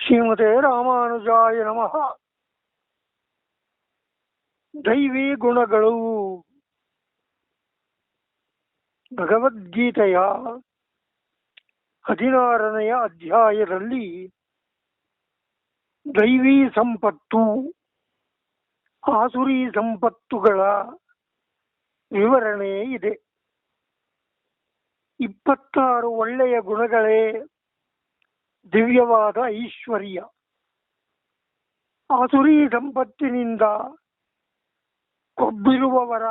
ಶ್ರೀಮತೆ ರಾಮಾನುಜಾಯ ನಮಃ. ದೈವಿ ಗುಣಗಳು. ಭಗವದ್ಗೀತೆಯ ಹದಿನಾರನೆಯ ಅಧ್ಯಾಯದಲ್ಲಿ ದೈವಿ ಸಂಪತ್ತು, ಆಸುರಿ ಸಂಪತ್ತುಗಳ ವಿವರಣೆ ಇದೆ. ಇಪ್ಪತ್ತಾರು ಒಳ್ಳೆಯ ಗುಣಗಳೇ ದಿವ್ಯವಾದ ಐಶ್ವರ್ಯ. ಆಸುರಿ ಸಂಪತ್ತಿನಿಂದ ಕೊಬ್ಬಿರುವವರ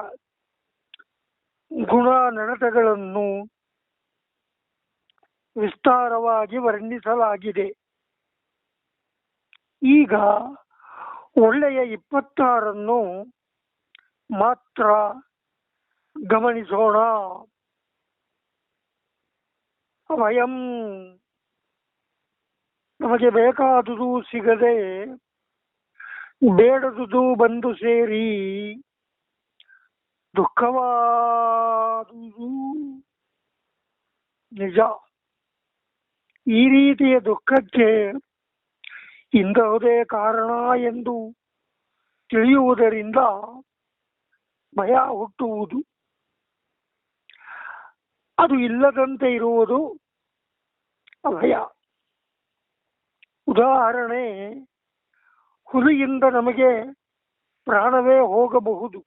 ಗುಣ ನಡತೆಗಳನ್ನು ವಿಸ್ತಾರವಾಗಿ ವರ್ಣಿಸಲಾಗಿದೆ. ಈಗ ಒಳ್ಳೆಯ ಇಪ್ಪತ್ತಾರನ್ನು ಮಾತ್ರ ಗಮನಿಸೋಣ. ವಯಂ ನಮಗೆ ಬೇಕಾದುದು ಸಿಗದೆ ಬೇಡದುದು ಬಂದು ಸೇರಿ ದುಃಖವಾದುದು. ನಿಜ. ಈ ರೀತಿಯ ದುಃಖಕ್ಕೆ ಇಂತಹುದೇ ಕಾರಣ ಎಂದು ತಿಳಿಯುವುದರಿಂದ ಭಯ ಹುಟ್ಟುವುದು. ಅದು ಇಲ್ಲದಂತೆ ಇರುವುದು ಭಯ ಉದಾಹರಣೆ ಹುಲಿಯಿಂದ ನಮಗೆ ಪ್ರಾಣವೇ ಹೋಗಬಹುದು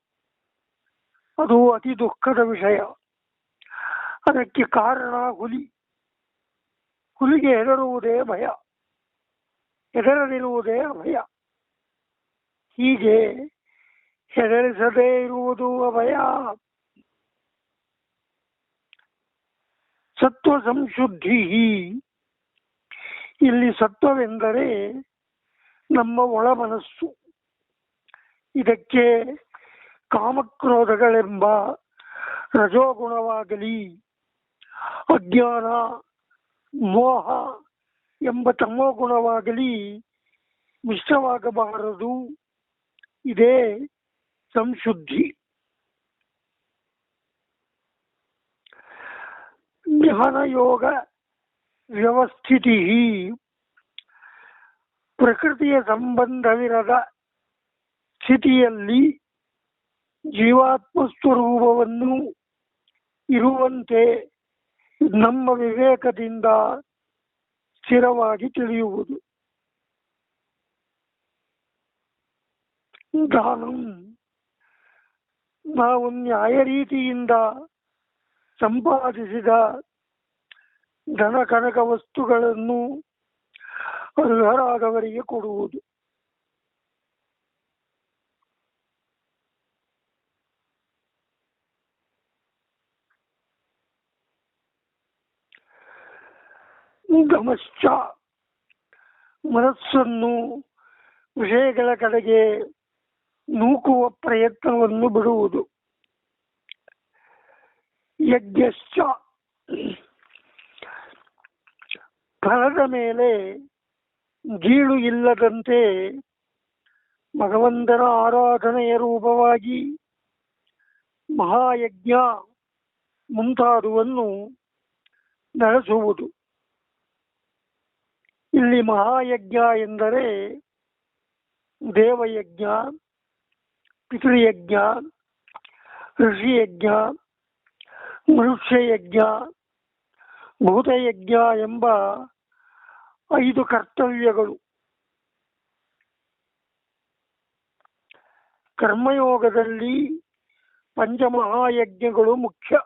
ಅದು ಅತಿ ದುಃಖದ ವಿಷಯ ಅದಕ್ಕೆ ಕಾರಣ ಹುಲಿ ಹುಲಿಗೆ ಹೆದರುವುದೇ ಭಯ ಹೆದರದಿರುವುದೇ ಅಭಯ ಹೀಗೆ ಹೆದರಿಸದೇ ಇರುವುದು ಅಭಯ ಸತ್ವ ಸಂಶುದ್ಧಿ ಇಲ್ಲಿ ಸತ್ವವೆಂದರೆ ನಮ್ಮ ಒಳ ಮನಸ್ಸು ಇದಕ್ಕೆ ಕಾಮಕ್ರೋಧಗಳೆಂಬ ರಜೋಗುಣವಾಗಲಿ. ಅಜ್ಞಾನ, ಮೋಹ ಎಂಬ ತಮೋಗುಣವಾಗಲಿ ಮಿಶ್ರವಾಗಬಾರದು. ಇದೇ ಸಂಶುದ್ಧಿ. ಜ್ಞಾನಯೋಗ ವ್ಯವಸ್ಥಿತಿ ಪ್ರಕೃತಿಯ ಸಂಬಂಧವಿರದ ಸ್ಥಿತಿಯಲ್ಲಿ ಜೀವಾತ್ಮ ಸ್ವರೂಪವನ್ನು ಇರುವಂತೆ ನಮ್ಮ ವಿವೇಕದಿಂದ ಸ್ಥಿರವಾಗಿ ತಿಳಿಯುವುದು. ದಾನಂ. ನಾವು ನ್ಯಾಯ ರೀತಿಯಿಂದ ಸಂಪಾದಿಸಿದ ಧನ ಕನಕ ವಸ್ತುಗಳನ್ನು ಅರ್ಹರಾದವರಿಗೆ ಕೊಡುವುದು. ಗಮಶ್ಚ ಮನಸ್ಸನ್ನು ವಿಷಯಗಳ ಕಡೆಗೆ ನೂಕುವ ಪ್ರಯತ್ನವನ್ನು ಬಿಡುವುದು. ಯಜ್ಞಶ್ಚ ಫಲದ ಮೇಲೆ ಗೀಳು ಇಲ್ಲದಂತೆ ಭಗವಂತನ ಆರಾಧನೆಯ ರೂಪವಾಗಿ ಮಹಾಯಜ್ಞ ಮುಂತಾದುವನ್ನು ನಡೆಸುವುದು. ಇಲ್ಲಿ ಮಹಾಯಜ್ಞ ಎಂದರೆ ದೇವಯಜ್ಞ, ಪಿತೃಯಜ್ಞ, ಋಷಿಯಜ್ಞ, ಮನುಷ್ಯಯಜ್ಞ ಭೂತಯಜ್ಞ ಎಂಬ ಐದು ಕರ್ತವ್ಯಗಳು. ಕರ್ಮಯೋಗದಲ್ಲಿ ಪಂಚಮಹಾಯಜ್ಞಗಳು ಮುಖ್ಯ.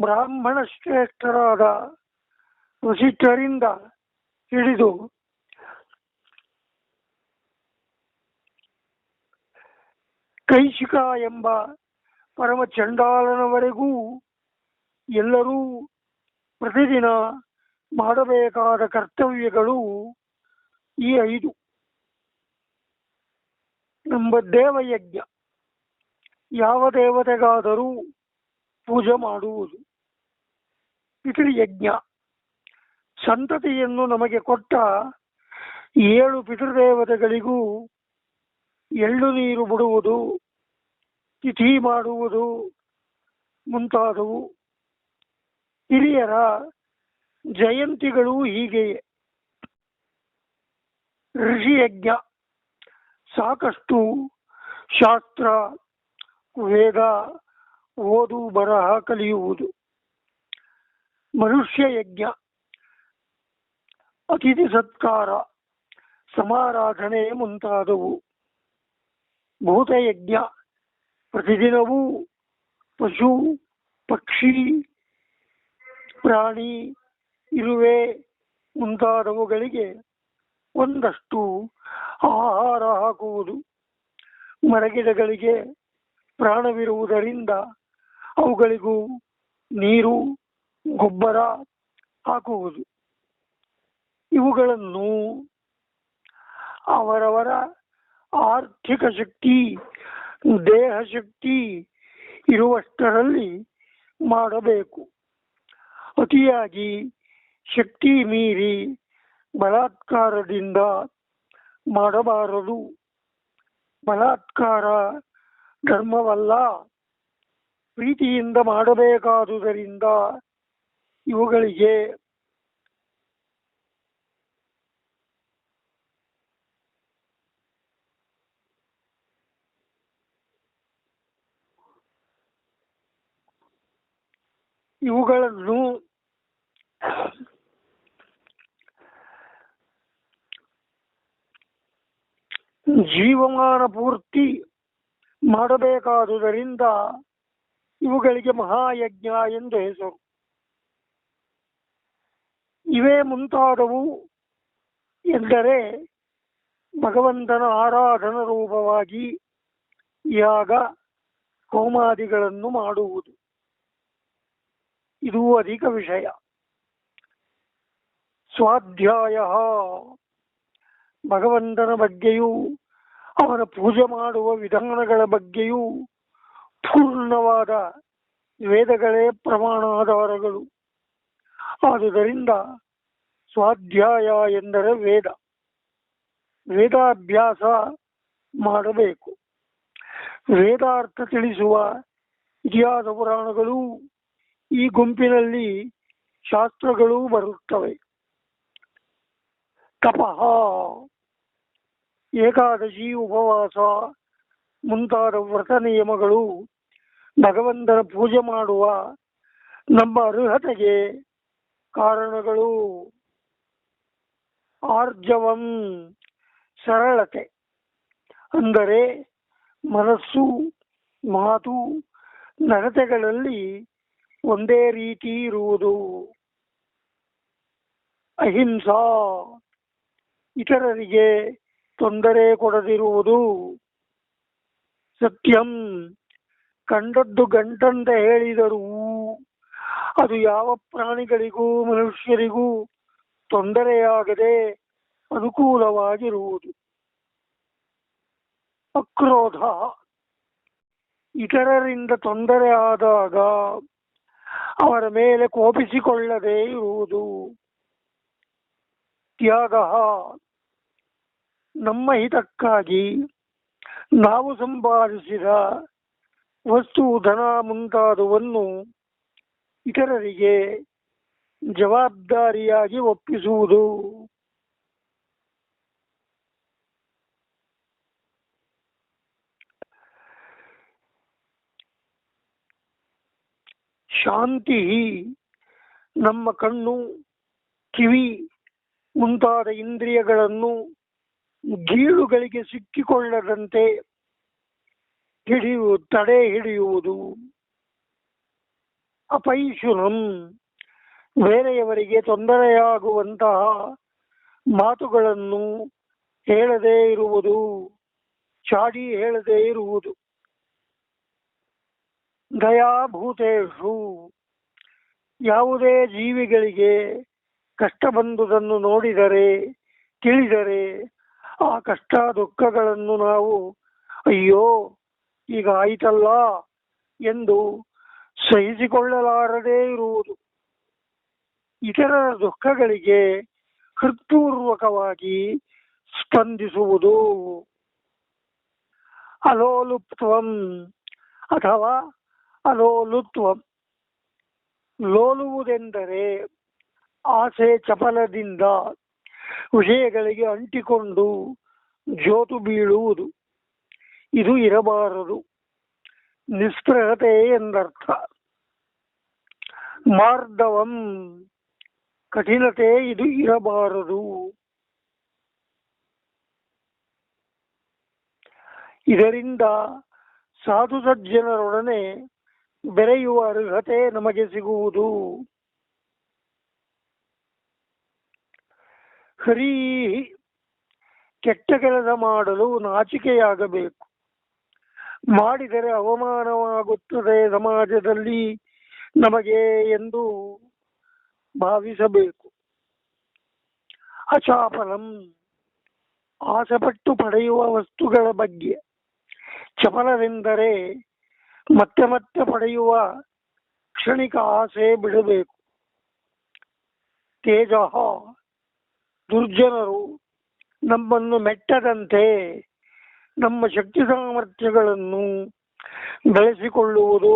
ಬ್ರಾಹ್ಮಣ ಶ್ರೇಷ್ಠರಾದ ವಸಿಷ್ಠರಿಂದ ಹಿಡಿದು ಕೈಶಿಕ ಎಂಬ ಪರಮ ಚಂಡಾಲನವರೆಗೂ ಎಲ್ಲರೂ ಪ್ರತಿದಿನ ಮಾಡಬೇಕಾದ ಕರ್ತವ್ಯಗಳು ಈ ಐದು. ನಮ್ಮ ದೇವಯಜ್ಞ. ಯಾವ ದೇವತೆಗಾದರೂ ಪೂಜೆ ಮಾಡುವುದು. ಪಿತೃಯಜ್ಞ ಸಂತತಿಯನ್ನು ನಮಗೆ ಕೊಟ್ಟ ಏಳು ಪಿತೃದೇವತೆಗಳಿಗೂ ಎಳ್ಳು ನೀರು ಬಿಡುವುದು, ತಿಥಿ ಮಾಡುವುದು ಮುಂತಾದವು. ಹಿರಿಯರ ಜಯಂತಿಗಳು ಹೀಗೆಯೇ ಋಷಿಯಜ್ಞ, ಸಾಕಷ್ಟು ಶಾಸ್ತ್ರ, ವೇದ ಓದು ಬರಹ ಕಲಿಯುವುದು. ಮನುಷ್ಯ ಯಜ್ಞ, ಅತಿಥಿ ಸತ್ಕಾರ, ಸಮಾರಾಧನೆ ಮುಂತಾದವು. ಭೂತಯಜ್ಞ ಪ್ರತಿದಿನವೂ ಪಶು, ಪಕ್ಷಿ ಪ್ರಾಣಿ ಇರುವೆ ಮುಂತಾದವುಗಳಿಗೆ ಒಂದಷ್ಟು ಆಹಾರ ಹಾಕುವುದು. ಮರಗಿಡಗಳಿಗೆ ಪ್ರಾಣವಿರುವುದರಿಂದ ಅವುಗಳಿಗೂ ನೀರು, ಗೊಬ್ಬರ ಹಾಕುವುದು. ಇವುಗಳನ್ನು ಅವರವರ ಆರ್ಥಿಕ ಶಕ್ತಿ, ದೇಹ ಶಕ್ತಿ ಇರುವಷ್ಟರಲ್ಲಿ ಮಾಡಬೇಕು. ಅತಿಯಾಗಿ ಶಕ್ತಿ ಮೀರಿ ಬಲಾತ್ಕಾರದಿಂದ ಮಾಡಬಾರದು. ಬಲಾತ್ಕಾರ ಧರ್ಮವಲ್ಲ. ಪ್ರೀತಿಯಿಂದ ಮಾಡಬೇಕಾದುದರಿಂದ ಇವುಗಳಿಗೆ ಇವುಗಳನ್ನು ಜೀವಮಾನ ಪೂರ್ತಿ ಮಾಡಬೇಕಾದುದರಿಂದ ಇವುಗಳಿಗೆ ಮಹಾಯಜ್ಞ ಎಂದು ಹೆಸರು. ಇವೇ ಮುಂತಾದವು ಎಂದರೆ ಭಗವಂತನ ಆರಾಧನ ರೂಪವಾಗಿ ಯಾಗ, ಹೋಮಾದಿಗಳನ್ನು ಮಾಡುವುದು. ಇದು ಅಧಿಕ ವಿಷಯ. ಸ್ವಾಧ್ಯಾಯ ಭಗವಂತನ ಬಗ್ಗೆಯೂ, ಅವನ ಪೂಜೆ ಮಾಡುವ ವಿಧಾನಗಳ ಬಗ್ಗೆಯೂ ಪೂರ್ಣವಾದ ವೇದಗಳೇ ಪ್ರಮಾಣಾಧಾರಗಳು. ಆದುದರಿಂದ ಸ್ವಾಧ್ಯಾಯ ಎಂದರೆ ವೇದ. ವೇದಾಭ್ಯಾಸ ಮಾಡಬೇಕು. ವೇದಾರ್ಥ ತಿಳಿಸುವ ಇತಿಹಾಸ ಪುರಾಣಗಳು ಈ ಗುಂಪಿನಲ್ಲಿ ಶಾಸ್ತ್ರಗಳು ಬರುತ್ತವೆ. ತಪಃ ಏಕಾದಶಿ ಉಪವಾಸ ಮುಂತಾದ ವ್ರತ ನಿಯಮಗಳು ಭಗವಂತನ ಪೂಜೆ ಮಾಡುವ ನಮ್ಮ ಅರ್ಹತೆಗೆ ಕಾರಣಗಳು ಆರ್ಜವಂ ಸರಳತೆ. ಅಂದರೆ ಮನಸ್ಸು ಮಾತು ನಡತೆಗಳಲ್ಲಿ ಒಂದೇ ರೀತಿ ಇರುವುದು. ಅಹಿಂಸಾ ಇತರರಿಗೆ ತೊಂದರೆ ಕೊಡದಿರುವುದು. ಸತ್ಯಂ ಕಂಡದ್ದು ಗಂಟಂತ ಹೇಳಿದರೂ ಅದು ಯಾವ ಪ್ರಾಣಿಗಳಿಗೂ ಮನುಷ್ಯರಿಗೂ ತೊಂದರೆಯಾಗದೆ ಅನುಕೂಲವಾಗಿರುವುದು. ಅಕ್ರೋಧ ಇತರರಿಂದ ತೊಂದರೆ ಆದಾಗ ಅವರ ಮೇಲೆ ಕೋಪಿಸಿಕೊಳ್ಳದೇ ಇರುವುದು. ತ್ಯಾಗ. ನಮ್ಮ ಹಿತಕ್ಕಾಗಿ ನಾವು ಸಂಪಾದಿಸಿದ ವಸ್ತು ಧನ ಮುಂತಾದವನ್ನು ಇತರರಿಗೆ ಜವಾಬ್ದಾರಿಯಾಗಿ ಒಪ್ಪಿಸುವುದು. ಶಾಂತಿ ನಮ್ಮ ಕಣ್ಣು, ಕಿವಿ ಮುಂತಾದ ಇಂದ್ರಿಯಗಳನ್ನು ಗೀಳುಗಳಿಗೆ ಸಿಕ್ಕಿಕೊಳ್ಳದಂತೆ ಹಿಡಿಯು, ತಡೆ ಹಿಡಿಯುವುದು. ಅಪೈಶುನಂ ಬೇರೆಯವರಿಗೆ ತೊಂದರೆಯಾಗುವಂತಹ ಮಾತುಗಳನ್ನು ಹೇಳದೇ ಇರುವುದು, ಚಾಡಿ ಹೇಳದೇ ಇರುವುದು. ದಯಾಭೂತೇಷು ಯಾವುದೇ ಜೀವಿಗಳಿಗೆ ಕಷ್ಟ ಬಂದುದನ್ನು ನೋಡಿದರೆ, ತಿಳಿದರೆ, ಆ ಕಷ್ಟ ದುಃಖಗಳನ್ನು ನಾವು, ಅಯ್ಯೋ, ಈಗ ಆಯಿತಲ್ಲ ಎಂದು ಸಹಿಸಿಕೊಳ್ಳಲಾರದೇ ಇರುವುದು. ಇತರರ ದುಃಖಗಳಿಗೆ ಹೃತ್ಪೂರ್ವಕವಾಗಿ ಸ್ಪಂದಿಸುವುದು. ಅಲೋಲುಪ್ತ್ವಂ ಅಥವಾ ಅಲೋಲುತ್ವಂ ಲೋಲುವುದೆಂದರೆ ಆಸೆ ಚಪಲದಿಂದ ವಿಷಯಗಳಿಗೆ ಅಂಟಿಕೊಂಡು ಜೋತು ಬೀಳುವುದು. ಇದು ಇರಬಾರದು. ನಿಸ್ಪೃಹತೆ ಎಂದರ್ಥ. ಮಾರ್ಧವಂ ಕಠಿಣತೆ ಇದು ಇರಬಾರದು. ಇದರಿಂದ ಸಾಧು ಸಜ್ಜನರೊಡನೆ ಬೆರೆಯುವ ಅರ್ಹತೆ ನಮಗೆ ಸಿಗುವುದು. ಹರಿ ಕೆಟ್ಟ ಕೆಲಸ ಮಾಡಲು ನಾಚಿಕೆಯಾಗಬೇಕು. ಮಾಡಿದರೆ ಅವಮಾನವಾಗುತ್ತದೆ ಸಮಾಜದಲ್ಲಿ ನಮಗೆ ಎಂದು ಭಾವಿಸಬೇಕು. ಅಚಾಪಲಂ ಆಸೆಪಟ್ಟು ಪಡೆಯುವ ವಸ್ತುಗಳ ಬಗ್ಗೆ. ಚಪಲವೆಂದರೆ ಮತ್ತೆ ಮತ್ತೆ ಪಡೆಯುವ ಕ್ಷಣಿಕ ಆಸೆ ಬಿಡಬೇಕು. ತೇಜ ದುರ್ಜನರು ನಮ್ಮನ್ನು ಮೆಟ್ಟದಂತೆ ನಮ್ಮ ಶಕ್ತಿ ಸಾಮರ್ಥ್ಯಗಳನ್ನು ಬೆಳೆಸಿಕೊಳ್ಳುವುದು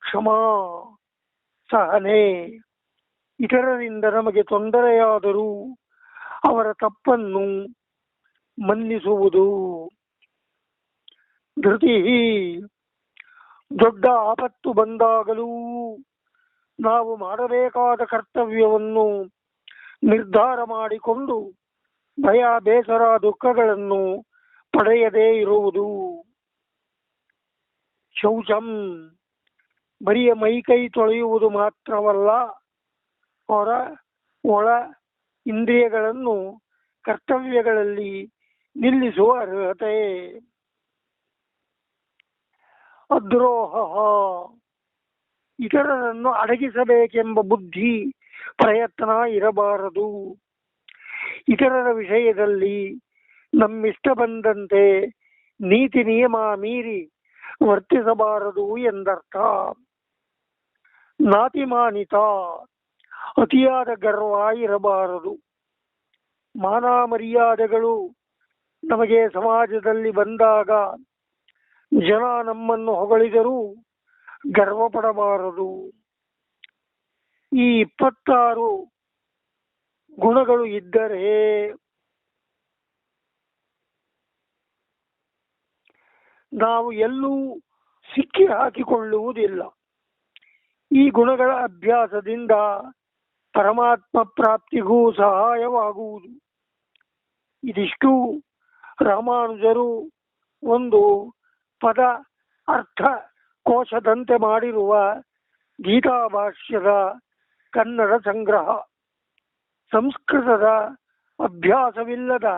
ಕ್ಷಮಾ, ಸಹನೆ, ಇತರರಿಂದ ನಮಗೆ ತೊಂದರೆಯಾದರೂ ಅವರ ತಪ್ಪನ್ನು ಮನ್ನಿಸುವುದು. ಧೃತಿ ದೊಡ್ಡ ಆಪತ್ತು ಬಂದಾಗಲೂ ನಾವು ಮಾಡಬೇಕಾದ ಕರ್ತವ್ಯವನ್ನು ನಿರ್ಧಾರ ಮಾಡಿಕೊಂಡು ಭಯ, ಬೇಸರ, ದುಃಖಗಳನ್ನು ಪಡೆಯದೇ ಇರುವುದು. ಶೌಚಂ ಬರಿಯ ಮೈಕೈ ತೊಳೆಯುವುದು ಮಾತ್ರವಲ್ಲ, ಹೊರ, ಒಳ ಇಂದ್ರಿಯಗಳನ್ನು ಕರ್ತವ್ಯಗಳಲ್ಲಿ ನಿಲ್ಲಿಸುವ ಅರ್ಹತೆ. ಅದ್ರೋಹ. ಇತರರನ್ನು ಅಡಗಿಸಬೇಕೆಂಬ ಬುದ್ಧಿ ಪ್ರಯತ್ನ ಇರಬಾರದು. ಇತರರ ವಿಷಯದಲ್ಲಿ ನಮ್ಮಿಷ್ಟ ಬಂದಂತೆ ನೀತಿ ನಿಯಮ ಮೀರಿ ವರ್ತಿಸಬಾರದು ಎಂದರ್ಥ. ನಾತಿಮಾನಿತ, ಅತಿಯಾದ ಗರ್ವ ಇರಬಾರದು. ಮಾನ ಮರ್ಯಾದೆಗಳು ನಮಗೆ ಸಮಾಜದಲ್ಲಿ ಬಂದಾಗ ಜನ ನಮ್ಮನ್ನು ಹೊಗಳಿದರೂ ಗರ್ವ ಪಡಬಾರದು ಈ ಇಪ್ಪತ್ತಾರು ಗುಣಗಳು ಇದ್ದರೆ ನಾವು ಎಲ್ಲೂ ಸಿಕ್ಕಿ ಹಾಕಿಕೊಳ್ಳುವುದಿಲ್ಲ. ಈ ಗುಣಗಳ ಅಭ್ಯಾಸದಿಂದ ಪರಮಾತ್ಮ ಪ್ರಾಪ್ತಿಗೂ ಸಹಾಯವಾಗುವುದು. ಇದಿಷ್ಟು ರಾಮಾನುಜರು ಒಂದು ಪದ ಅರ್ಥ ಕೋಶದಂತೆ ಮಾಡಿರುವ ಗೀತಾಭಾಷ್ಯದ ಕನ್ನಡ ಸಂಗ್ರಹ. ಸಂಸ್ಕೃತದ ಅಭ್ಯಾಸವಿಲ್ಲದ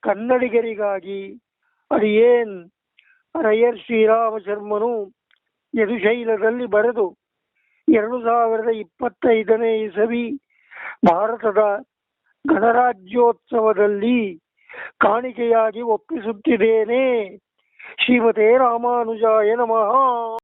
ಕನ್ನಡಿಗರಿಗಾಗಿ ಅರಿಯೇನ್ ರಯರ್ ಶ್ರೀರಾಮ ಶರ್ಮನು ಯದುಶೈಲದಲ್ಲಿ ಬರೆದು ಎರಡು ಸಾವಿರದ ಇಪ್ಪತ್ತೈದನೇ ಇಸವಿ ಭಾರತದ ಗಣರಾಜ್ಯೋತ್ಸವದಲ್ಲಿ ಕಾಣಿಕೆಯಾಗಿ ಒಪ್ಪಿಸುತ್ತಿದ್ದೇನೆ. ಶ್ರೀಮತೆ ರಾಮಾನುಜಾಯ ನಮಃ